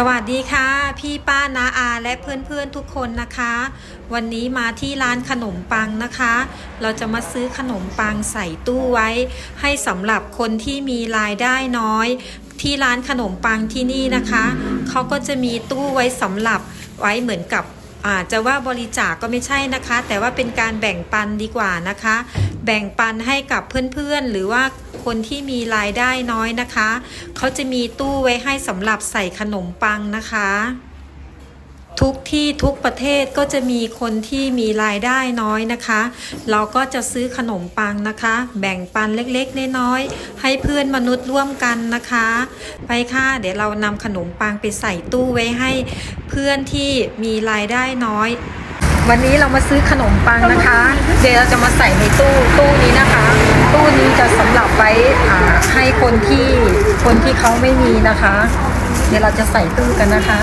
สวัสดีค่ะ พี่ป้านาอาและเพื่อนๆทุกคนนะคะ วันนี้มาที่ร้านขนมปังนะคะ เราจะมาซื้อขนมปังใส่ตู้ไว้ ให้สำหรับคนที่มีรายได้น้อย ที่ร้านขนมปังที่นี่นะคะเขาก็จะมีตู้ไว้สำหรับไว้เหมือนกับอาจจะว่าบริจาคกก็ไม่ใช่นะคะ แต่ว่าเป็นการแบ่งปันดีกว่านะคะ แบ่งปันให้กับเพื่อนๆ หรือว่า คนที่มีรายได้น้อยนะคะ เขาจะมีตู้ไว้ให้สำหรับใส่ขนมปังนะคะ ทุกที่ทุกประเทศก็จะมีคนที่มีรายได้น้อยนะคะ เราก็จะซื้อขนมปังนะคะ แบ่งปันเล็กๆน้อยๆให้เพื่อนมนุษย์ร่วมกันนะคะ ไปค่ะ เดี๋ยวเรานำขนมปังไปใส่ตู้ไว้ให้เพื่อนที่มีรายได้น้อยวันนี้เรามาซื้อขนมปังนะคะ เดี๋ยวเราจะมาใส่ในตู้ตู้นี้นะคะ ตู้นี้จะสำหรับไว้ให้คนที่คนที่เขาไม่มีนะคะ เดี๋ยวเราจะใส่ตู้กันนะคะ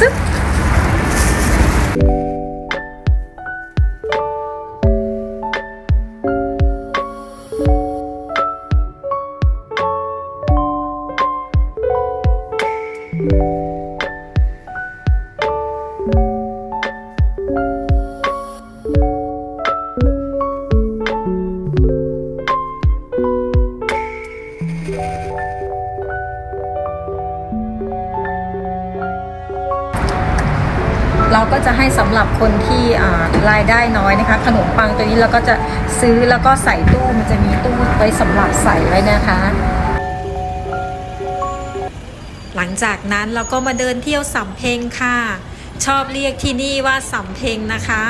ซึบ เราก็จะให้สำหรับคนที่รายได้น้อยนะคะ ขนมปังตัวนี้เราก็จะซื้อแล้วก็ใส่ตู้มันจะมีตู้ไว้สำหรับใส่ไว้นะคะ หลังจากนั้นเราก็มาเดินเที่ยวสำเพ็งค่ะ ชอบเรียกที่นี่ว่าสำเพ็งนะคะ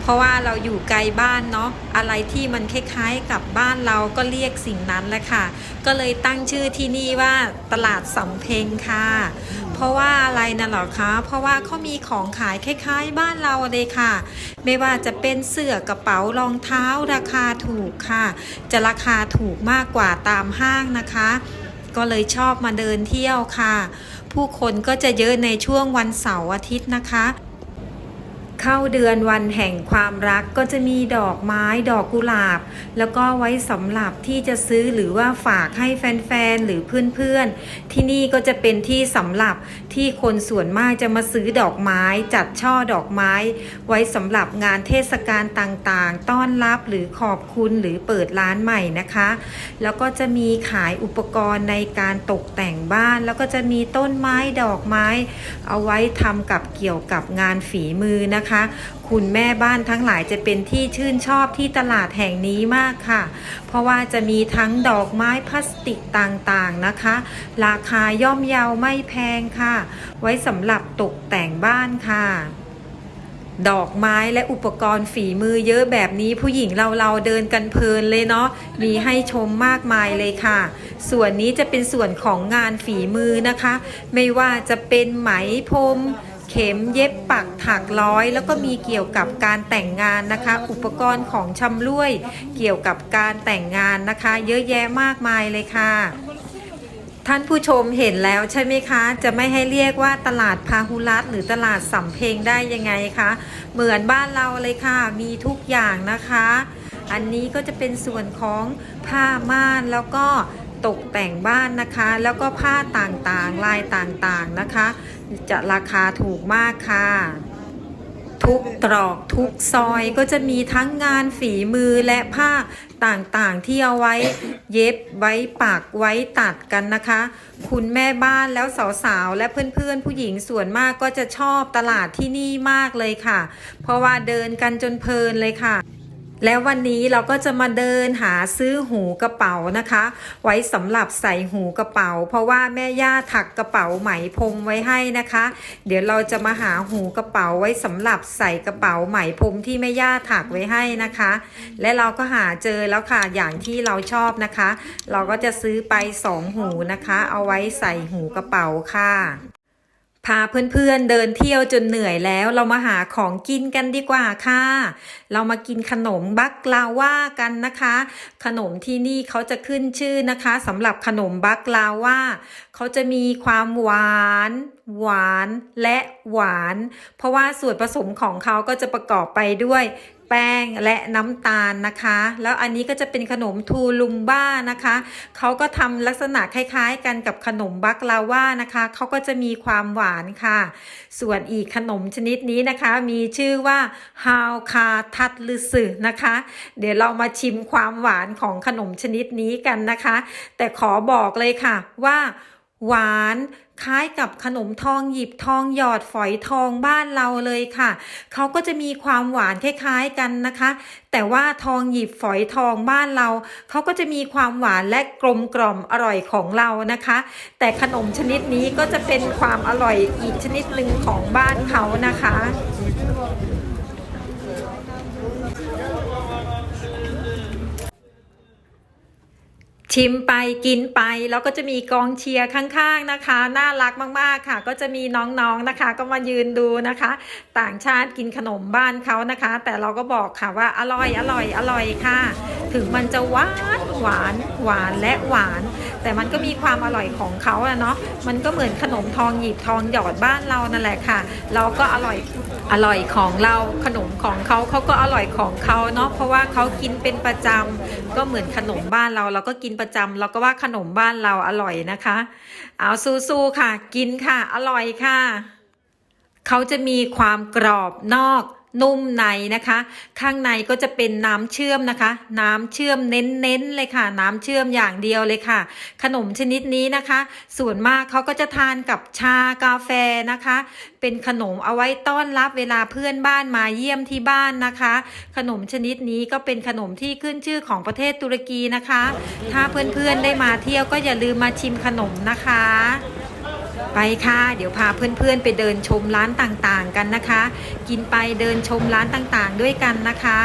เพราะว่าเราอยู่ไกลบ้านเนาะอะไรที่มันคล้ายๆกับบ้านเราก็เรียกสิ่งนั้นแหละค่ะ ก็เลยตั้งชื่อที่นี่ว่าตลาดสำเพ็งค่ะ เพราะว่าอะไรนะเหรอคะเพราะว่าเขามีของขายคล้ายๆ บ้านเราเลยค่ะ ไม่ว่าจะเป็นเสื้อกระเป๋ารองเท้าราคาถูกค่ะ จะราคาถูกมากกว่าตามห้างนะคะ ก็เลยชอบมาเดินเที่ยวค่ะ ผู้คนก็จะเยอะในช่วงวันเสาร์อาทิตย์นะคะ เข้าเดือนวันแห่งความรักก็จะมีดอกไม้ดอกกุหลาบ แล้วก็ไว้สำหรับที่จะซื้อหรือว่าฝากให้แฟนๆหรือเพื่อนๆ ที่นี่ก็จะเป็นที่สำหรับที่คนส่วนมากจะมาซื้อดอกไม้ จัดช่อดอกไม้ ไว้สำหรับงานเทศกาลต่างๆ ต้อนรับหรือขอบคุณหรือเปิดร้านใหม่นะคะ แล้วก็จะมีขายอุปกรณ์ในการตกแต่งบ้าน แล้วก็จะมีต้นไม้ดอกไม้ เอาไว้ทำกับเกี่ยวกับงานฝีมือนะคะคุณแม่บ้านทั้งหลายจะเป็นที่ชื่นชอบที่ตลาดแห่งนี้มากค่ะ เพราะว่าจะมีทั้งดอกไม้พลาสติกต่างๆนะคะ ราคาย่อมเยาไม่แพงค่ะ ไว้สำหรับตกแต่งบ้านค่ะดอกไม้และอุปกรณ์ฝีมือเยอะแบบนี้ผู้หญิงเราเราๆเดินกันเพลินเลยเนาะมีให้ชมมากมายเลยค่ะ ส่วนนี้จะเป็นส่วนของงานฝีมือนะคะ ไม่ว่าจะเป็นไหมพรม เข็มเย็บปักถักร้อย แล้วก็มีเกี่ยวกับการแต่งงานนะคะ อุปกรณ์ของชำร่วย เกี่ยวกับการแต่งงานนะคะ เยอะแยะมากมายเลยค่ะ ท่านผู้ชมเห็นแล้วใช่ไหมคะ จะไม่ให้เรียกว่าตลาดพาหุรัตหรือตลาดสำเพ็งได้ยังไงคะ เหมือนบ้านเราเลยค่ะ มีทุกอย่างนะคะ อันนี้ก็จะเป็นส่วนของผ้าม่านแล้วก็ ตกแต่งบ้านนะคะ แล้วก็ผ้าต่างๆ ลายต่างๆนะคะ จะราคาถูกมากค่ะ ทุกตรอกทุกซอยก็จะมีทั้งงานฝีมือและผ้าต่างๆ ที่เอาไว้เย็บไว้ปักไว้ตัดกันนะคะ คุณแม่บ้านแล้วสาวๆ และเพื่อนๆ ผู้หญิงส่วนมากก็จะชอบตลาดที่นี่มากเลยค่ะ เพราะว่าเดินกันจนเพลินเลยค่ะ แล้ววันนี้เราก็จะมาเดินหาซื้อหูกระเป๋านะคะ ไว้สำหรับใส่หูกระเป๋า เพราะว่าแม่ย่าถักกระเป๋าไหมพรมไว้ให้นะคะ เดี๋ยวเราจะมาหาหูกระเป๋าไว้สำหรับใส่กระเป๋าไหมพรมที่แม่ย่าถักไว้ให้นะคะ และเราก็หาเจอแล้วค่ะอย่างที่เราชอบนะคะ เราก็จะซื้อไปสองหูนะคะ เอาไว้ใส่หูกระเป๋าค่ะ พาเพื่อนๆเดินเที่ยวจนเหนื่อยแล้ว เรามาหาของกินกันดีกว่าค่ะ เรามากินขนมบักลาว่ากันนะคะ ขนมที่นี่เขาจะขึ้นชื่อนะคะสำหรับขนมบักลาว่าเขาจะมีความหวาน หวานและหวาน เพราะว่าส่วนผสมของเขาก็จะประกอบไปด้วย แป้งและน้ำตาลนะคะ แล้วอันนี้ก็จะเป็นขนมทูลุมบ้านะคะเขาก็ทำลักษณะคล้ายๆ กันกับขนมบักลาว่านะคะเขาก็จะมีความหวานค่ะ ส่วนอีกขนมชนิดนี้นะคะ มีชื่อว่าฮาวคาทัดลือสึนะคะ เดี๋ยวเรามาชิมความหวานของขนมชนิดนี้กันนะคะ แต่ขอบอกเลยค่ะว่า หวาน คล้ายกับขนมทองหยิบทองหยอดฝอยทองบ้านเราเลยค่ะเขาก็จะมีความหวานคล้ายๆกันนะคะ แต่ว่าทองหยิบฝอยทองบ้านเราเขาก็จะมีความหวานและกลมกล่อมอร่อยของเรานะคะ แต่ขนมชนิดนี้ก็จะเป็นความอร่อยอีกชนิดหนึ่งของบ้านเขานะคะ ชิมไปกินไปแล้วก็จะมีกองเชียร์ข้างๆนะคะ น่ารักมากๆค่ะ ก็จะมีน้องๆนะคะ ก็มายืนดูนะคะ ต่างชาติกินขนมบ้านเขานะคะ แต่เราก็บอกค่ะว่าอร่อยอร่อยอร่อยค่ะ ถึงมันจะหวานหวานหวานและหวาน แต่มันก็มีความอร่อยของเขาอะเนาะมันก็เหมือนขนมทองหยิบทองหยอดบ้านเรานั่นแหละค่ะ เราก็อร่อยอร่อยของเราขนมของเขาเขาก็อร่อยของเขาเนาะเพราะว่าเขากินเป็นประจำก็เหมือนขนมบ้านเรา เราก็กินประจำเราก็ว่าขนมบ้านเราอร่อยนะคะ เอาสู้ๆค่ะ กินค่ะ อร่อยค่ะเขาจะมีความกรอบนอก นุ่มในนะคะ ข้างในก็จะเป็นน้ำเชื่อมนะคะ น้ำเชื่อมเน้นๆเลยค่ะ น้ำเชื่อมอย่างเดียวเลยค่ะ ขนมชนิดนี้นะคะ ส่วนมากเขาก็จะทานกับชากาแฟนะคะ เป็นขนมเอาไว้ต้อนรับเวลาเพื่อนบ้านมาเยี่ยมที่บ้านนะคะ ขนมชนิดนี้ก็เป็นขนมที่ขึ้นชื่อของประเทศตุรกีนะคะ ถ้าเพื่อนๆได้มาเที่ยวก็อย่าลืมมาชิมขนมนะคะ ไปค่ะ เดี๋ยวพาเพื่อนๆไปเดินชมร้านต่างๆกันนะคะ กินไปเดินชมร้านต่างๆ ด้วยกันนะคะ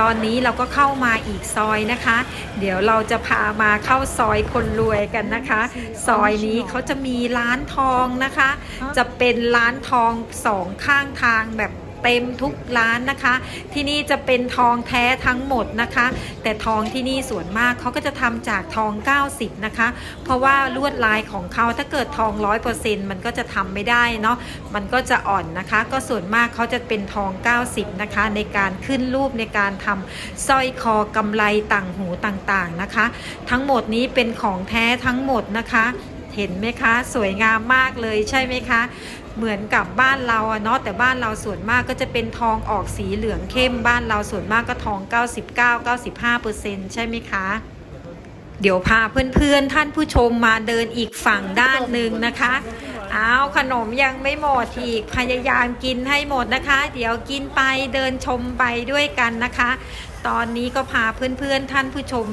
ตอนนี้เราก็เข้ามาอีกซอยนะคะ เดี๋ยวเราจะพามาเข้าซอยคนรวยกันนะคะ ซอยนี้เขาจะมีร้านทองนะคะ จะเป็นร้านทองสองข้างทางแบบ เต็มทุกร้านนะคะ ที่นี่จะเป็นทองแท้ทั้งหมดนะคะ แต่ทองที่นี่ส่วนมากเขาก็จะทำจากทอง 90 นะคะ เพราะว่าลวดลายของเขาถ้าเกิดทอง 100%มันก็จะทำไม่ได้เนาะมันก็จะอ่อนนะคะ ก็ส่วนมากเขาจะเป็นทอง 90 นะคะ ในการขึ้นรูปในการทำสร้อยคอกำไลต่างหูต่างๆนะคะ ทั้งหมดนี้เป็นของแท้ทั้งหมดนะคะเห็นไหมคะ สวยงามมากเลยใช่ไหมคะ เหมือนกับบ้านเราอะเนาะแต่บ้านเราส่วนมากก็จะเป็นทองออกสีเหลืองเข้มบ้านเราส่วนมากก็ทอง 99-95%ใช่ไหมคะเดี๋ยวพาเพื่อนๆท่านผู้ชมมาเดินอีกฝั่งด้านหนึ่งนะคะ อ้าวขนมยังไม่หมดอีกพยายามกินให้หมดนะคะ เดี๋ยวกินไปเดินชมไปด้วยกันนะคะ ตอนนี้ก็พาเพื่อนๆท่านผู้ชม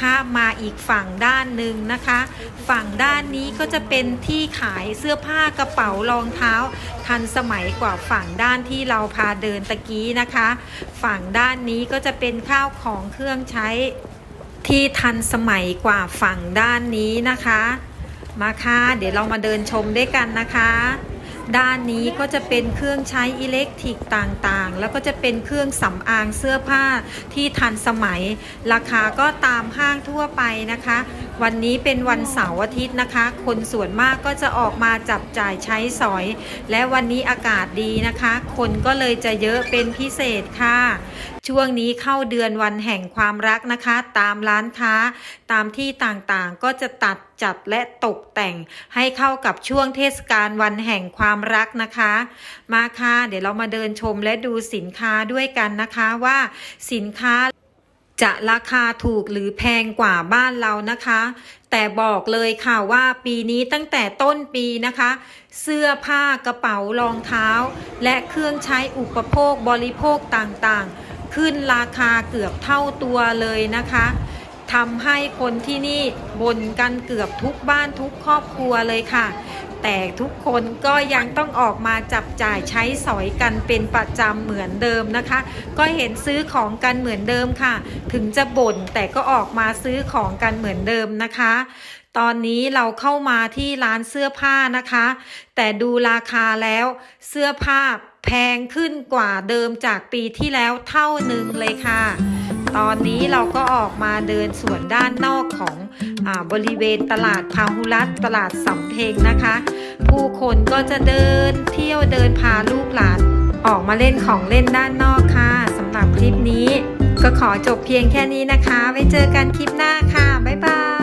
ข้ามมาอีกฝั่งด้านหนึ่งนะคะ ฝั่งด้านนี้ก็จะเป็นที่ขายเสื้อผ้ากระเป๋ารองเท้า ทันสมัยกว่าฝั่งด้านที่เราพาเดินตะกี้นะคะ ฝั่งด้านนี้ก็จะเป็นข้าวของเครื่องใช้ที่ทันสมัยกว่าฝั่งด้านนี้นะคะ มาค่ะ เดี๋ยวเรามาเดินชมด้วยกันนะคะ ด้านนี้ก็จะเป็นเครื่องใช้อิเล็กทริกต่างๆ แล้วก็จะเป็นเครื่องสำอางเสื้อผ้าที่ทันสมัย ราคาก็ตามห้างทั่วไปนะคะ วันนี้เป็นวันเสาร์อาทิตย์นะคะ คนส่วนมากก็จะออกมาจับจ่ายใช้สอย และวันนี้อากาศดีนะคะ คนก็เลยจะเยอะเป็นพิเศษค่ะ ช่วงนี้เข้าเดือนวันแห่งความรักนะคะ ตามร้านค้าตามที่ต่างๆก็จะตัด จัดและตกแต่งให้เข้ากับช่วงเทศกาลวันแห่งความรักนะคะ มาค่ะ เดี๋ยวเรามาเดินชมและดูสินค้าด้วยกันนะคะว่าสินค้าจะราคาถูกหรือแพงกว่าบ้านเรานะคะ แต่บอกเลยค่ะว่าปีนี้ตั้งแต่ต้นปีนะคะ เสื้อผ้ากระเป๋ารองเท้า และเครื่องใช้อุปโภคบริโภคต่างๆ ขึ้นราคาเกือบเท่าตัวเลยนะคะ ทำให้คนที่นี่บ่นกันเกือบทุกบ้านทุกครอบครัวเลยค่ะ แต่ทุกคนก็ยังต้องออกมาจับจ่ายใช้สอยกันเป็นประจำเหมือนเดิมนะคะ ก็เห็นซื้อของกันเหมือนเดิมค่ะ ถึงจะบ่นแต่ก็ออกมาซื้อของกันเหมือนเดิมนะคะ ตอนนี้เราเข้ามาที่ร้านเสื้อผ้านะคะ แต่ดูราคาแล้วเสื้อผ้าแพงขึ้นกว่าเดิมจากปีที่แล้วเท่าหนึ่งเลยค่ะ ตอนนี้เราก็ออกมาเดินสวนด้านนอกของอบริเวณตลาดพาหุรัตตลาดสำเพ็งนะคะ ผู้คนก็จะเดินเที่ยวเดินพาลูกหลาน ออกมาเล่นของเล่นด้านนอกค่ะสำหรับคลิปนี้ ก็ขอจบเพียงแค่นี้นะคะ ไว้เจอกันคลิปหน้าค่ะ บ๊ายบาย